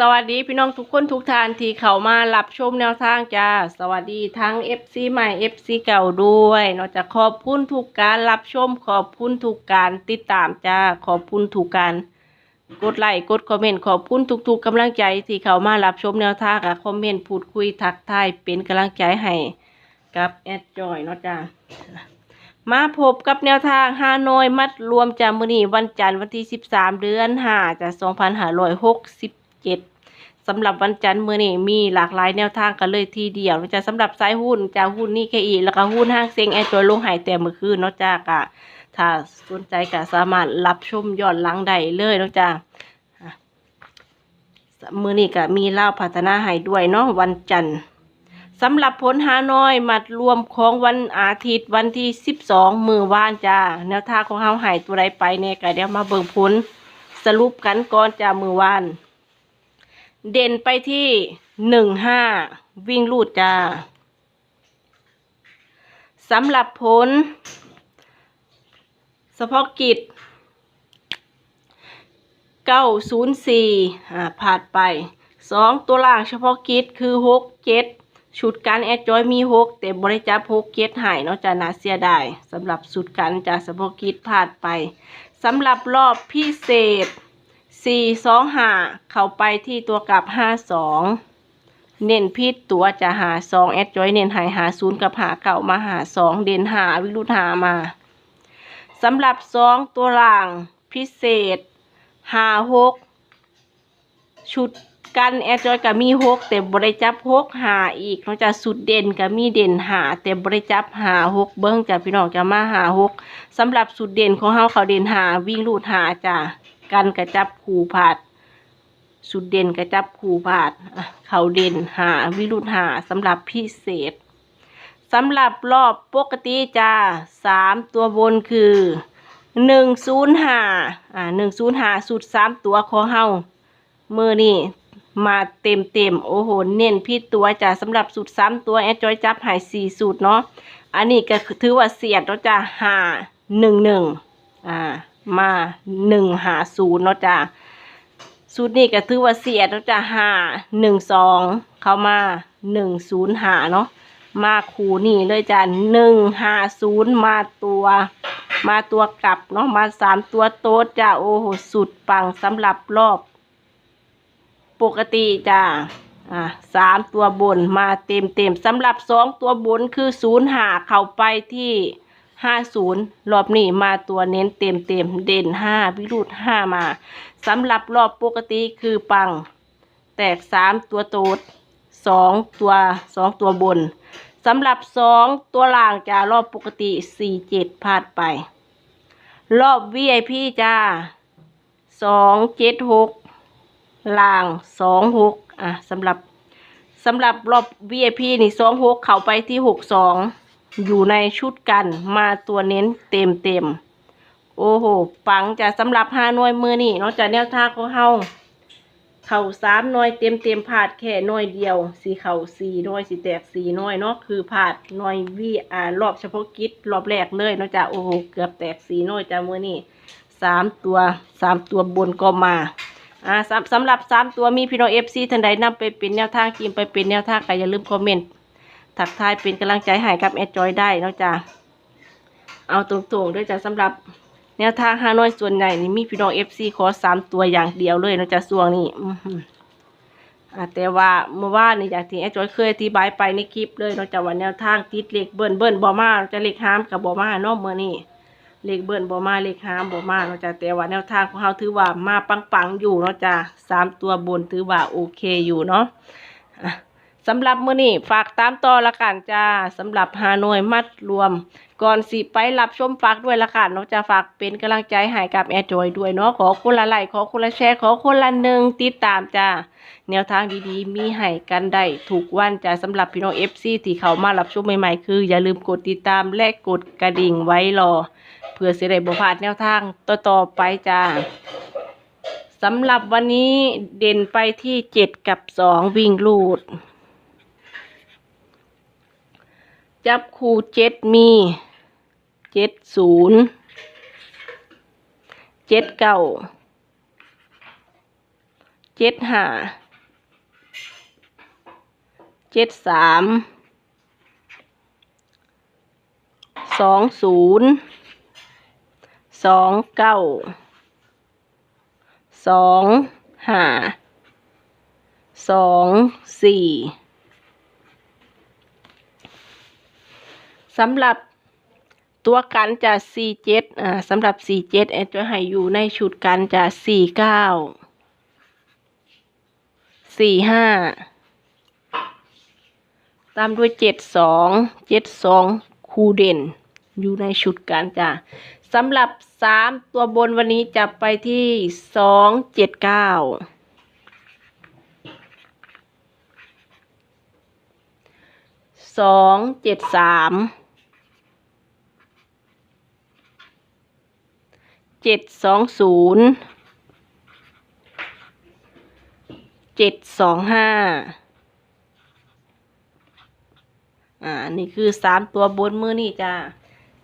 สวัสดีพี่น้องทุกคนทุกท่านที่เข้ามารับชมแนวทางจ้า สวัสดีทั้ง FC ใหม่ FC เก่าด้วยนอกจากขอบคุณทุกการรับชม ขอบคุณทุกการติดตามจ้า ขอบคุณทุกการกดไลค์กดคอมเมนต์ขอบคุณทุกๆกำลังใจที่เข้ามารับชมแนวทางกับคอมเมนต์พูดคุยทักทายเป็นกำลังใจให้กับแอดจอยเนาะจ้ามาพบกับแนวทางฮานอยมัดรวมจามือนีวันจันทร์วันที่ 13 เดือน5จ 7สำหรับวันจันทร์มือนี้มีหลากหลายแนวทางกันเลยทีเดียวนะจ๊ะสำหรับสายหุ้นจะหุ้นนี่แค่อีแล้วก็หุ้นห้างเซ็งแอร์จอยลงหายแต่เมื่อคืนเนาะจ้ากะถ้าสนใจก็สามารถรับชมย้อนหลังได้เลยเนาะจ้าอะมือนี้ก็มีเล่าพัฒนาให้ด้วยเนาะวันจันทร์สำหรับผลหาน้อยมัดรวมของวันอาทิตย์วันที่ 12 มือว่านจ้าแนวทางของเฮาหายตัวใดไปเนี่ยก็เดี๋ยวมาเบิ่งผลสรุปกันก่อนจ้ามือวาน เด่นไปที่15วิ่งลูดจ้าสำหรับผลเฉพาะกิจ904อ่าผ่านไป2ตัวล่างเฉพาะกิจคือ6 7ชุดการแอดจอยมี6แต่บริจับ6เกตหายเนาะจะนาเสียดายสำหรับสุดการจากเฉพาะกิจผ่านไปสำหรับรอบพิเศษ 4 2 5เข้าไปที่ตัวกลับ5 2เน้นพิษตัวจะหา2แอดจอยเน้นหายหา0กับหาเก่ามาหา2เด่นหาวิรุธหามาสำหรับ2ตัวหล่างพิเศษหาหกชุดกันแอดจอยกับมีหกแต่บริจับหกหาอีกนอกจากสุดเด่นกับมีเด่นหาแต่บริจับหาหกเบิ้งจากพี่น้องจะมาหาหกสำหรับสุดเด่นของเฮาเขาเด่นหาวิ่งลูดหาจ้ะ กันกระจับขู่ผาดสุดเด่นกระจับขู่ผาดเขาเด่นหาวิรุธหาสำหรับพิเศษสำหรับรอบปกติจ้าสามตัวบนคือหนึ่งศูนย์ห้าอ่าหนึ่งศูนย์ห้าสุดสามตัวขอเฮาเมื่อนี่มาเต็มเต็มโอ้โห เน้นพี่ตัวจ้ะสำหรับสุดสามตัวแอดจอยจับหายสี่สูตรเนาะอันนี้ก็ถือว่าเสียดเนาจ้ะหาหนึ่งหนึ่งอ่า มาหนึ่งหาศูนย์เนาะจ้ะสูตรนี้ก็ถือว่าเสียเนาะจ้ะหาหนึ่งสองเข้ามาหนึ่งศูนย์หาเนาะมาคูนี่เลยจ้ะหนึ่งหาศูนย์มาตัว มาตัวกลับเนาะมาสามตัวโต๊ดจ้าโอ้โหสุดปังสำหรับรอบ ปกติจ้าอ่าสามตัวบนมาเต็มเต็มสำหรับสองตัวบนคือศูนย์หาเข้าไปที่ ห้าศูนย์รอบนี้มาตัวเน้นเต็มเต็มเด่นห้าวิรุธห้ามาสำหรับรอบปกติคือปัง แตกสามตัวโต๊ดสองตัวสองตัวบนสำหรับสองตัวล่างจะรอบปกติสี่เจ็ดพลาดไป รอบ VIP จ้าสองเจ็ดหกล่างสองหกอะสำหรับสำหรับรอบ VIP นี่สองหกเข้าไปที่หกสอง อยู่ในชุดกันมาตัวเน้นเต็มเต็มโอ้โหปังจะสำหรับห้าหน่วยมือนี่นอกจากแนวท่างของเฮาเข่าสามหน่วยเต็มเต็มผาดแค่หน่วยเดียวสีเข่าสี่หน่วยสีแตกสี่หน่วยเนาะคือผาดหน่วยวีอ่ารอบเฉพาะกิจรอบแรกเลยนาะจ้ะโอ้โหเกือบแตกสี่หน่วยจ้ะมือนี้สามตัวสามตัวบนก็มาอ่าสำหรับสามตัวมีพี่น้องเอฟซีท่านใดนำไปเป็นแนวทางกินไปเป็นแนวทางก็อย่าลืมคอมเมนต์ ทักทายเป็นกำลังใจให้กับแอดจอยได้เนาะจ้ะเอาตรงๆด้วยจ้ะสำหรับแนวทางฮานอยส่วนใหญ่นี่มีพี่น้องเอฟซีขอสามตัวอย่างเดียวเลยเนาะจ๊ะส่วงนี้อแต่ว่าเมื่อวานนี่อย่างที่แอดจอยเคยอธิบายไปในคลิปเลยเนาะจ๊ะว่าแนวทางติดเลขเบิ้ลเบิ้ลบ่มาจะเหลขห้ามกับบ่มาเนาะเมื่อนี้เลขเบิ้ลบ่มาเลขห้ามบ่มาเนาะจ๊ะแต่ว่าแนวทางของเราถือว่ามาปังๆอยู่เนาะจ๊ะสามตัวบนถือว่าโอเคอยู่เนาะ สำหรับมื้อนี้ฝากตามต่อละกันจ้าสำหรับฮานอยมัดรวม ก่อนสิไปรับชมฝากด้วยละค่ะเนาะจะฝากเป็นกำลังใจให้กับแอดจอยด้วยเนาะขอคนละไลค์ขอคนละแชร์ขอคนละหนึ่งติดตามจ้าแนวทางดีๆ มีให้กันได้ถูกวันจ้าสำหรับพี่น้อง FC ที่เขามารับชมใหม่ๆ คืออย่าลืมกดติดตามและกดกระดิ่งไว้รอ เพื่อเสิได้บ่พลาดแนวทางต่อๆไปจ้าสำหรับวันนี้เด่นไปที่เจ็ดกับสองวิ่งลูด จับคู่เจ็ดมีเจ็ดศูนย์เจ็ดเก้าเจ็ดห้าเจ็ดสามสองศูนย์สองเก้าสองห้าสองสี่ สำหรับตัวกันจะสี่เจ็ดอ่าสำหรับสี่เจ็ดแอดจะให้อยู่ในชุดกันจะสี่เก้าสี่ห้าตามด้วยเจ็ดสองเจ็ดสองคูเด่น อยู่ในชุดกันจ้ะสำหรับสามตัวบนวันนี้จะไปที่สองเจ็ดเก้าสองเจ็ดสาม เจ็ดสองศูนย์เจ็ดสองห้าอ่า นี่คือสามตัวบนมือนี่จ้า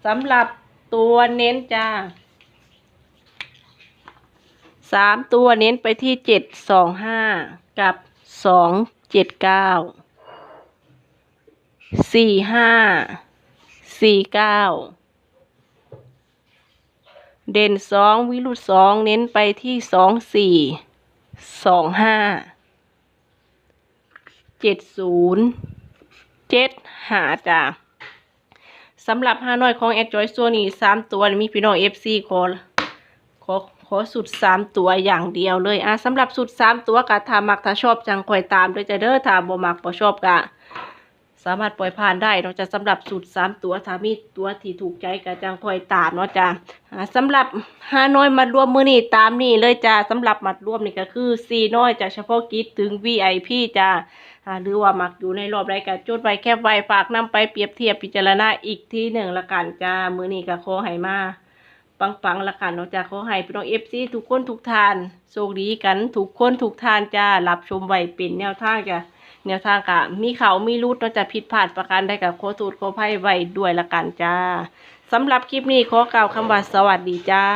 สำหรับตัวเน้นจ้าสามตัวเน้นไปที่เจ็ดสองห้ากับสองเจ็ดเก้าสี่ห้าสี่เก้า เด่นสองวิรุตสองเน้นไปที่สองสี่สองห้าเจ็ดศูนย์เจ็ดหาจ้าสำหรับฮานอยของแอดจอยส่วนนี้สามตัวมีพี่น้องเอฟซีขอขอขอสุดสามตัวอย่างเดียวเลยอะสำหรับสุดสามตัวกะถามักถ้าชอบจังคอยตามด้วยจะเด้อถ้าบ่มักบ่ชอบกะ สามารถปล่อยผ่านได้เนาะจะสำหรับสูตรสามตัวถ้ามีตัวที่ถูกใจก็จังคอยตามเนาะจ้ะอ่าสำหรับห้าน้อยมัดรวมมือนี่ตามนี่เลยจ้าสำหรับมัดรวมนี่ก็คือสี่น้อยจากเฉพาะกิจถึง VIP จ้าอ่าหรือว่ามักอยู่ในรอบใดก็จดไว้แคบไว้ฝากนำไปเปรียบเทียบพิจารณาอีกที่หนึ่งละกันจ้ามือนี่ก็ขอให้มาปังๆละกันเนาะจ้าขอให้พี่น้องเอฟซีทุกคนทุกทานโชคดีกันทุกคนทุกทานจ้ารับชมไว้เป็นแนวทางจ้า แนวทางกะมีเขามีรูดนอกจะผิดพลาดประการใดกับโคตูดโคไพ่ไว้ด้วยละกันจ้าสำหรับคลิปนี้ขอกล่าวคำว่าสวัสดีจ้า